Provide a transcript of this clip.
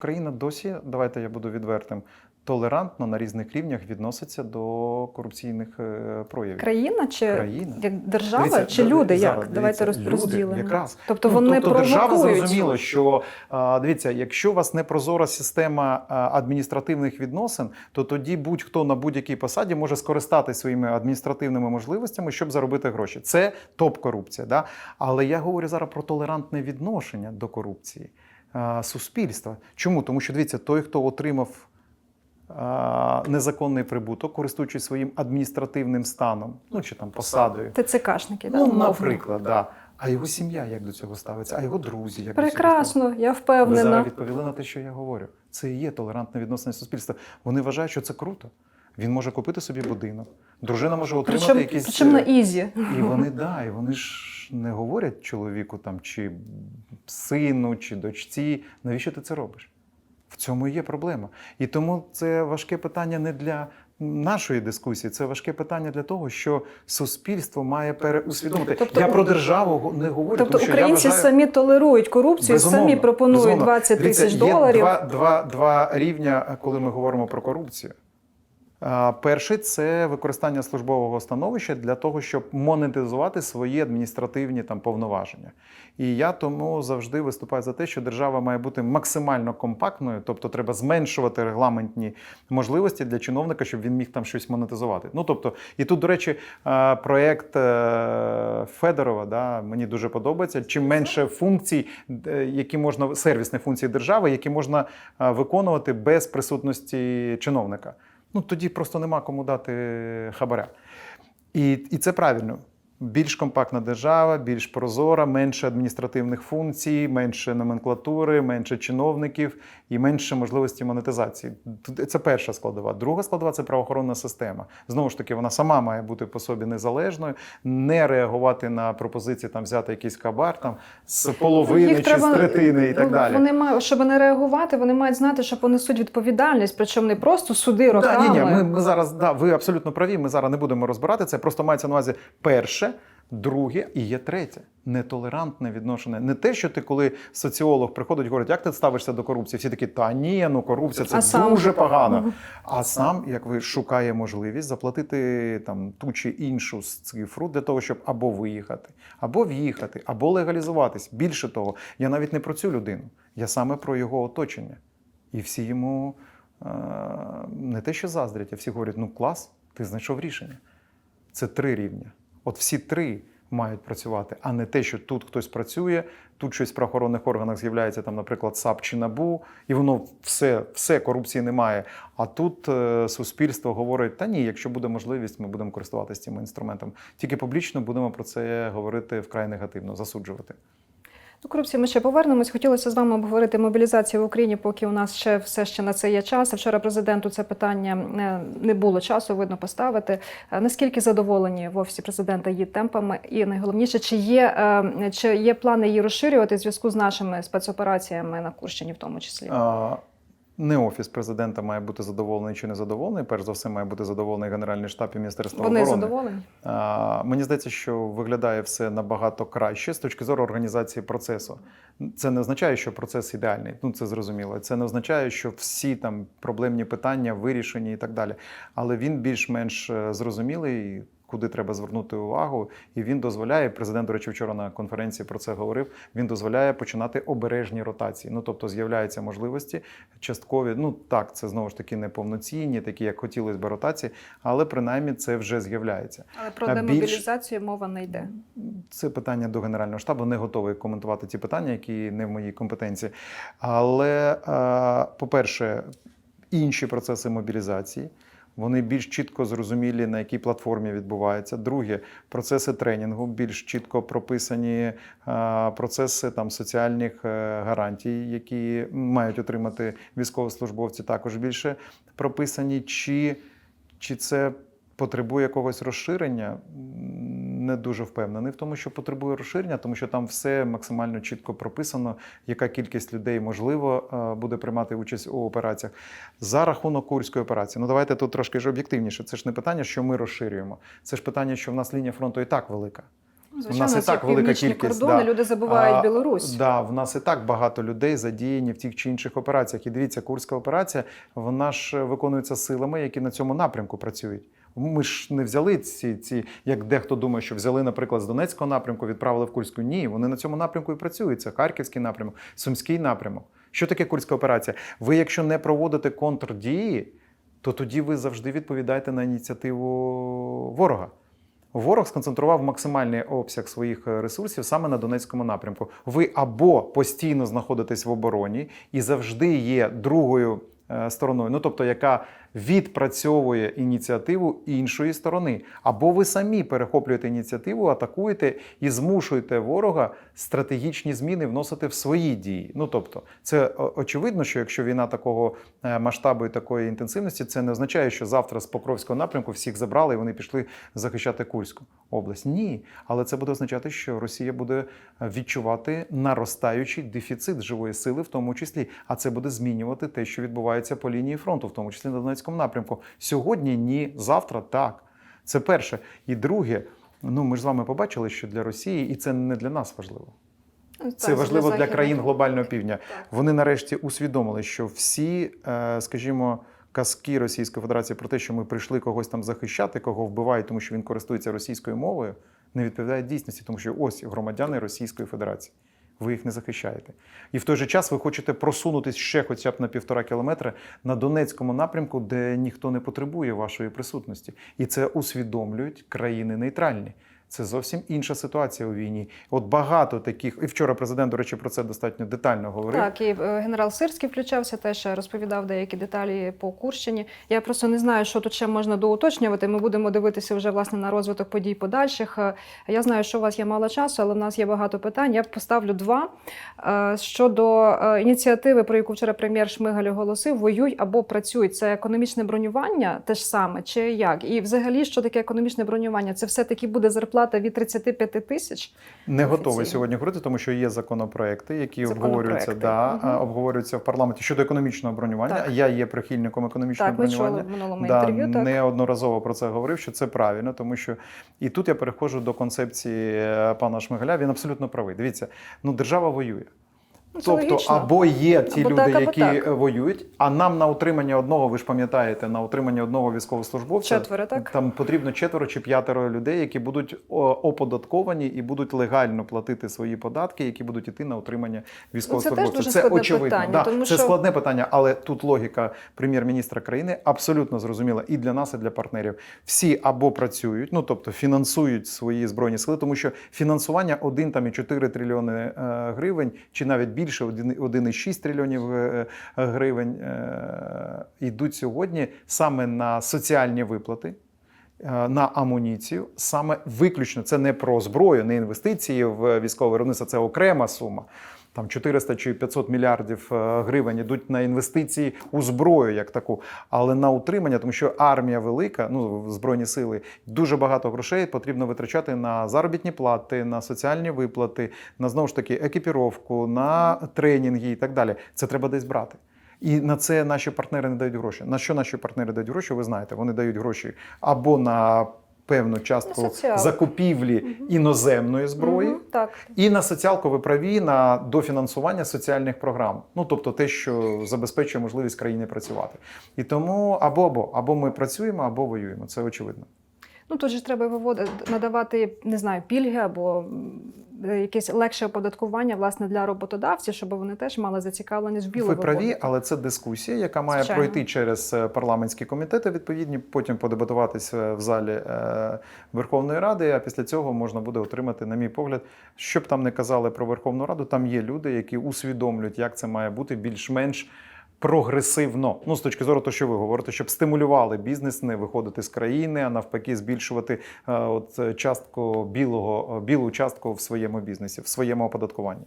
Країна досі, давайте я буду відвертим, толерантно на різних рівнях відноситься до корупційних е, проявів. Країна чи Країна. як держава, Дивіться, чи люди? зараз, як? Давайте дивіться, люди розділимо. Якраз. Тобто Ну, вони тобто держава зрозуміло, що дивіться, якщо у вас не прозора система адміністративних відносин, то тоді будь-хто на будь-якій посаді може скористатися своїми адміністративними можливостями, щоб заробити гроші. Це топ-корупція. Да? Але я говорю зараз про толерантне відношення до корупції суспільства. Чому? Тому що дивіться, той, хто отримав. Незаконний прибуток, користуючись своїм адміністративним станом, ну чи там посадою, ТЦКшники, да, Ну, наприклад, да. А його сім'я як до цього ставиться, а його друзі як до цього? Прекрасно, я Ви зараз відповіли на те, що я говорю. Це і є толерантне відносини суспільства. Вони вважають, що це круто. Він може купити собі будинок, дружина може отримати Причому, якісь. причому на е, ізі. І вони да, і вони ж не говорять чоловіку там чи сину, чи дочці. Навіщо ти це робиш? В цьому і є проблема. І тому це важке питання не для нашої дискусії, це важке питання для того, що суспільство має переусвідомити. Тобто- я про державу го- не говорю. Тобто тому що українці я вважаю, самі толерують корупцію, Безумовно, самі пропонують безумовно. 20 Дивіться, тисяч є доларів. Два, два, два рівня, коли ми говоримо про корупцію. Перший це використання службового становища для того, щоб монетизувати свої адміністративні там повноваження. І я тому завжди виступаю за те, що держава має бути максимально компактною, тобто треба зменшувати регламентні можливості для чиновника, щоб він міг там щось монетизувати. Ну тобто, і тут, до речі, проєкт е, Федорова да, мені дуже подобається. Чим менше функцій, е, які можна сервісних функцій держави, які можна е, виконувати без присутності чиновника. Ну тоді просто нема кому дати хабаря. І, і це правильно. Більш компактна держава, більш прозора, менше адміністративних функцій, менше номенклатури, менше чиновників і менше можливості монетизації. Це перша складова. Друга складова це правоохоронна система. Знову ж таки, вона сама має бути по собі незалежною, не реагувати на пропозиції там взяти якийсь кабар там з половини Їх чи треба- з третини і так ну, далі. Вони мають, щоб не реагувати, вони мають знати, що понесуть відповідальність, причому не просто суди Да, ні, ні, ми, ми зараз, да, ви абсолютно праві. Ми зараз не будемо розбирати це. Просто мається на увазі перше, друге і є третє. Нетолерантне відношення. Не те, що ти, коли соціолог приходить і говорить, як ти ставишся до корупції, всі такі, та ні, ну корупція це А сам? дуже погано. А сам, як ви шукає можливість заплатити там ту чи іншу цифру для того, щоб або виїхати, або в'їхати, або легалізуватись. Більше того, я навіть не про цю людину, я саме про його оточення. І всі йому е, не те, що заздрять, а всі говорять: ну клас, ти знайшов рішення. Це три рівня. От всі три мають працювати, а не те, що тут хтось працює, тут щось в правоохоронних органах з'являється, там, наприклад, САП чи НАБУ, і воно все, все корупції немає. А тут е, суспільство говорить: та ні, якщо буде можливість, ми будемо користуватися цим інструментом. Тільки публічно будемо про це говорити вкрай негативно, засуджувати. До корупції ми ще повернемось. Хотілося з вами обговорити мобілізацію в Україні, поки у нас ще все ще на це є час. Вчора президенту це питання е, не було часу, видно поставити. Е, Наскільки задоволені в офісі президента її темпами? І найголовніше, чи є, е, чи є плани її розширювати в зв'язку з нашими спецопераціями на Курщині, в тому числі? Не офіс президента має бути задоволений чи не задоволений. Перш за все, має бути задоволений Генеральний штаб і Міністерство Вони оборони. задоволені? А, Мені здається, що виглядає все набагато краще з точки зору організації процесу. Це не означає, що процес ідеальний. Ну це зрозуміло. Це не означає, що всі там проблемні питання вирішені і так далі. Але він більш-менш е, зрозумілий. Куди треба звернути увагу, і він дозволяє. Президент, до речі, вчора на конференції про це говорив. Він дозволяє починати обережні ротації. Ну тобто з'являються можливості часткові. Ну так, це знову ж таки не повноцінні, такі як хотілося б ротації, але принаймні це вже з'являється. Але про А більш- демобілізацію мова не йде. Це питання до Генерального штабу. Не готовий коментувати ті питання, які не в моїй компетенції. Але, е, по-перше, інші процеси мобілізації. Вони більш чітко зрозумілі, на якій платформі відбуваються. Друге, процеси тренінгу більш чітко прописані, е, процеси там соціальних е, гарантій, які мають отримати військовослужбовці, також більше прописані. Чи, чи це потребує якогось розширення? Не дуже впевнений в тому, що потребує розширення, тому що там все максимально чітко прописано, яка кількість людей можливо е, буде приймати участь у операціях за рахунок курської операції. Ну давайте тут трошки ж об'єктивніше. Це ж не питання, що ми розширюємо. Це ж питання, що в нас лінія фронту і так велика. Звичайно, у нас і так велика кількість. кордони, да. люди забувають А, Білорусь. Да, в нас і так багато людей задіяні в тих чи інших операціях. І дивіться, курська операція, вона ж виконується силами, які на цьому напрямку працюють. Ми ж не взяли ці, ці, як дехто думає, що взяли, наприклад, з Донецького напрямку, відправили в Курську. Ні, вони на цьому напрямку і працюють. Це Харківський напрямок, Сумський напрямок. Що таке курська операція? Ви, якщо не проводите контрдії, то тоді ви завжди відповідаєте на ініціативу ворога. Ворог сконцентрував максимальний обсяг своїх ресурсів саме на Донецькому напрямку. Ви або постійно знаходитесь в обороні і завжди є другою е, стороною, ну тобто, яка відпрацьовує ініціативу іншої сторони, або ви самі перехоплюєте ініціативу, атакуєте і змушуєте ворога стратегічні зміни вносити в свої дії. Ну тобто, це очевидно, що якщо війна такого е, масштабу і такої інтенсивності, це не означає, що завтра з Покровського напрямку всіх забрали і вони пішли захищати Курську область. Ні, але це буде означати, що Росія буде е, відчувати наростаючий дефіцит живої сили, в тому числі, а це буде змінювати те, що відбувається по лінії фронту, в тому числі на Донецькому напрямку. Сьогодні ні, завтра так. Це перше. І друге, ну ми ж з вами побачили, що для Росії, і це не для нас важливо. Ну, Це важливо для країн глобального півдня. Вони нарешті усвідомили, що всі, е, скажімо, казки Російської Федерації про те, що ми прийшли когось там захищати, кого вбивають, тому що він користується російською мовою, не відповідають дійсності, тому що ось громадяни Російської Федерації. Ви їх не захищаєте. І в той же час ви хочете просунутись ще хоча б на півтора кілометри на Донецькому напрямку, де ніхто не потребує вашої присутності. І це усвідомлюють країни нейтральні. Це зовсім інша ситуація у війні. От багато таких, і вчора президент, до речі, про це достатньо детально говорив. Так, і е, генерал Сирський включався, теж розповідав деякі деталі по Курщині. Я просто не знаю, що тут ще можна доуточнювати. Ми будемо дивитися вже власне на розвиток подій подальших. Е, Я знаю, що у вас є мало часу, але в нас є багато питань. Я поставлю два Е, щодо ініціативи, про яку вчора прем'єр Шмигаль оголосив: воюй або працюй. Це економічне бронювання, те ж саме, чи як? І взагалі, що таке економічне бронювання? Це все таки буде зарплата від 35 тисяч. Не готовий сьогодні говорити, тому що є законопроекти, які Законопроекти. обговорюються, да, угу. обговорюються в парламенті щодо економічного бронювання. Так. Я є прихильником економічного Так, ми чули бронювання. в минулому Да, інтерв'ю. Так. неодноразово про це говорив, що це правильно, тому що і тут я переходжу до концепції е, пана Шмигаля. Він абсолютно правий. Дивіться, ну держава воює. Ну, це Тобто, логічно. або є ті Або люди, так, які так. воюють, а нам на утримання одного, ви ж пам'ятаєте, на утримання одного військовослужбовця Четверо, так? там потрібно четверо чи п'ятеро людей, які будуть оподатковані і будуть легально платити свої податки, які будуть іти на утримання військовослужбовця. Ну, дуже складне очевидно. питання, да, тому це що- складне питання, але тут логіка прем'єр-міністра країни абсолютно зрозуміла і для нас, і для партнерів. Всі або працюють, ну тобто фінансують свої збройні сили, тому що фінансування 1 там і 4 трильйони е, гривень, чи навіть більше 1,6 трильйонів е, е, гривень е, йдуть сьогодні саме на соціальні виплати. На амуніцію саме виключно це не про зброю, не інвестиції в військове виробництво, це окрема сума. Там 400 чи 500 мільярдів е, гривень йдуть на інвестиції у зброю, як таку, але на утримання, тому що армія велика, ну збройні сили, дуже багато грошей потрібно витрачати на заробітні плати, на соціальні виплати, на знову ж таки екіпіровку, на тренінги і так далі. Це треба десь брати. І на це наші партнери не дають гроші. На що наші партнери дають гроші? Ви знаєте, вони дають гроші або на певну частку На закупівлі іноземної зброї. угу, так. І на соціалку ви праві на дофінансування соціальних програм. Ну тобто те, що забезпечує можливість країни працювати. І тому або або або ми працюємо, або воюємо. Це очевидно. Ну тут же треба виводити, надавати не знаю, пільги або е, якесь легше оподаткування власне для роботодавців, щоб вони теж мали зацікавленість в білу Ви праві, виводити. але це дискусія, яка має Звичайно. пройти через е, парламентські комітети, відповідні, потім подебатуватися в залі е, Верховної Ради. А після цього можна буде отримати, на мій погляд, що б там не казали про Верховну Раду. Там є люди, які усвідомлюють, як це має бути більш-менш. Прогресивно, ну з точки зору, того, що ви говорите, щоб стимулювали бізнес не виходити з країни, а навпаки, збільшувати е, от е, частку білого е, білу частку в своєму бізнесі, в своєму оподаткуванні.